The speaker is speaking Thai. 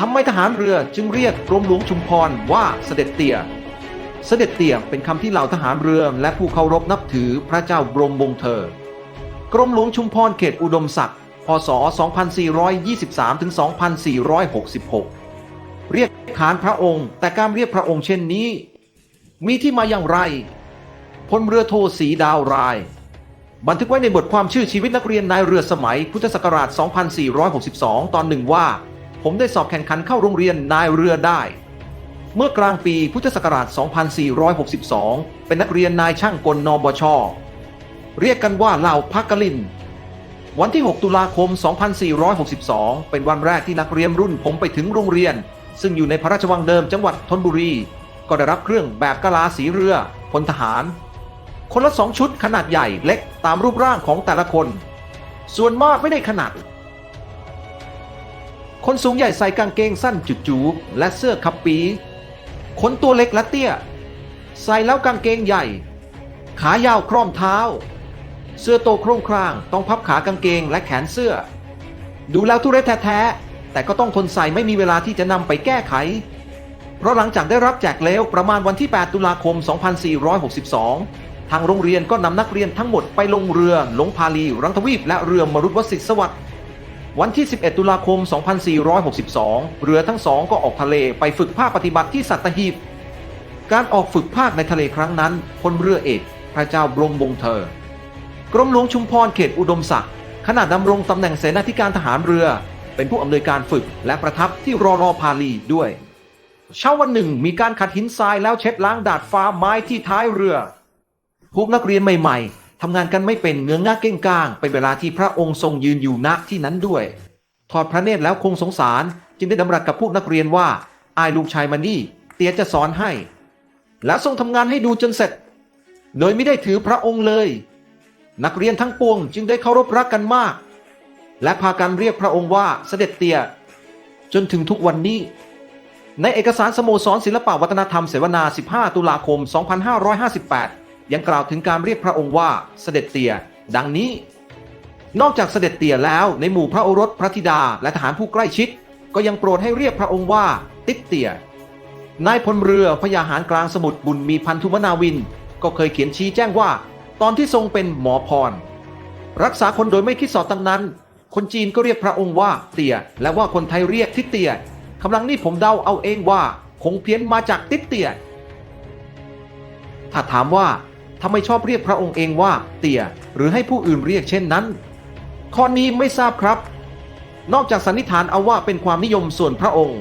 ทำไมทหารเรือจึงเรียกกรมหลวงชุมพรว่าเสด็จเตี่ย เสด็จเตี่ยเป็นคำที่เหล่าทหารเรือและผู้เคารพนับถือพระเจ้าบรมวงศ์เธอ กรมหลวงชุมพรเขตอุดมศักดิ์ พศ 2423-2466 เรียกขานพระองค์ แต่การเรียกพระองค์เช่นนี้ มีที่มาอย่างไร พลเรือโทสีดาวราย บันทึกไว้ในบทความชื่อชีวิตนักเรียนนายเรือสมัยพุทธศักราช 2462 ตอนหนึ่งว่า ผมได้สอบแข่งขันเข้าโรงเรียนนายเรือได้ เมื่อกลางปีพุทธศักราช 2462 เป็นนักเรียนนายช่างกลนบช เรียกกันว่าเหล่าพักกลิน วันที่ 6 ตุลาคม 2462 เป็นวันแรกที่นักเรียนรุ่นผมไปถึงโรงเรียน ซึ่งอยู่ในพระราชวังเดิมจังหวัดธนบุรี ก็ได้รับเครื่องแบบกะลาสีเรือพลทหาร คนละสองชุดขนาดใหญ่เล็กตามรูปร่างของแต่ละคน ส่วนมากไม่ได้ขนาด คนสูงใหญ่ใส่กางเกงสั้นจุดจูและเสื้อคับปี คนตัวเล็กและเตี้ย ใส่แล้วกางเกงใหญ่ ขายาวคร่อมเท้า เสื้อโตโครงคราง ต้องพับขากางเกงและแขนเสื้อ ดูแล้วทุเรศแท้ๆแต่ก็ต้องทนใส่ไม่มีเวลาที่จะนำไปแก้ไข เพราะหลังจากได้รับแจกแล้วประมาณวันที่ 8 ตุลาคม 2462 ทางโรงเรียนก็นำนักเรียนทั้งหมดไปลงเรือหลงพาลีรังทวีปและเรือมรุตวสิทธิสวัสดิ์ วันที่ 11 ตุลาคม 2462 เรือทั้งสองก็ออกทะเลไปฝึกภาคปฏิบัติที่สัตหีบ การออกฝึกภาคในทะเลครั้งนั้นพลเรือเอกพระเจ้าบรมวงศ์เธอ กรมหลวงชุมพรเขตอุดมศักดิ์ขณะดำรงตำแหน่งเสนาธิการทหารเรือ เป็นผู้อำนวยการฝึกและประทับที่รอรอพาลีด้วย เช้าวันหนึ่งมีการขัดหินทรายแล้วเช็ดล้างดาดฟ้าไม้ที่ท้ายเรือพวกนักเรียนใหม่ๆ ทำงานกันไม่เป็นเงื้อง่าเก้งก้าง เป็นเวลาที่พระองค์ทรงยืนอยู่ณที่นั้นด้วย ทอดพระเนตรแล้วคงสงสาร จึงได้ดำรัสกับพวกนักเรียนว่า อายลูกชายมานี่ เตียจะสอนให้ และทรงทำงานให้ดูจนเสร็จ โดยไม่ได้ถือพระองค์เลย นักเรียนทั้งปวงจึงได้เคารพรักกันมาก และพากันเรียกพระองค์ว่าเสด็จเตีย จนถึงทุกวันนี้ ในเอกสารสโมสรศิลปวัฒนธรรมเสวนา 15 ตุลาคม 2558 ยังกล่าวถึงการเรียกพระองค์ว่าเสด็จเตียดังนี้ นอกจากเสด็จเตี่ยแล้วในหมู่พระโอรสพระธิดาและทหารผู้ใกล้ชิด ก็ยังโปรดให้เรียกพระองค์ว่าติ๊กเตี่ยนายพลเรือพญาหารกลางสมุทรบุญมีพันธุมนาวิน ก็เคยเขียนชี้แจ้งว่า ตอนที่ทรงเป็นหมอพร รักษาคนโดยไม่คิดสอดตั้งนั้น คนจีนก็เรียกพระองค์ว่าเตี่ยและว่าคนไทยเรียกทิเตี่ยกำลังนี่ผมเดาเอาเองว่าคงเพี้ยนมาจากติ๊กเตี่ยถ้าถามว่า ทำไมชอบเรียกพระองค์เองว่าเตี่ย หรือให้ผู้อื่นเรียกเช่นนั้น ข้อนี้ไม่ทราบครับ นอกจากสันนิษฐานเอาว่าเป็นความนิยมส่วนพระองค์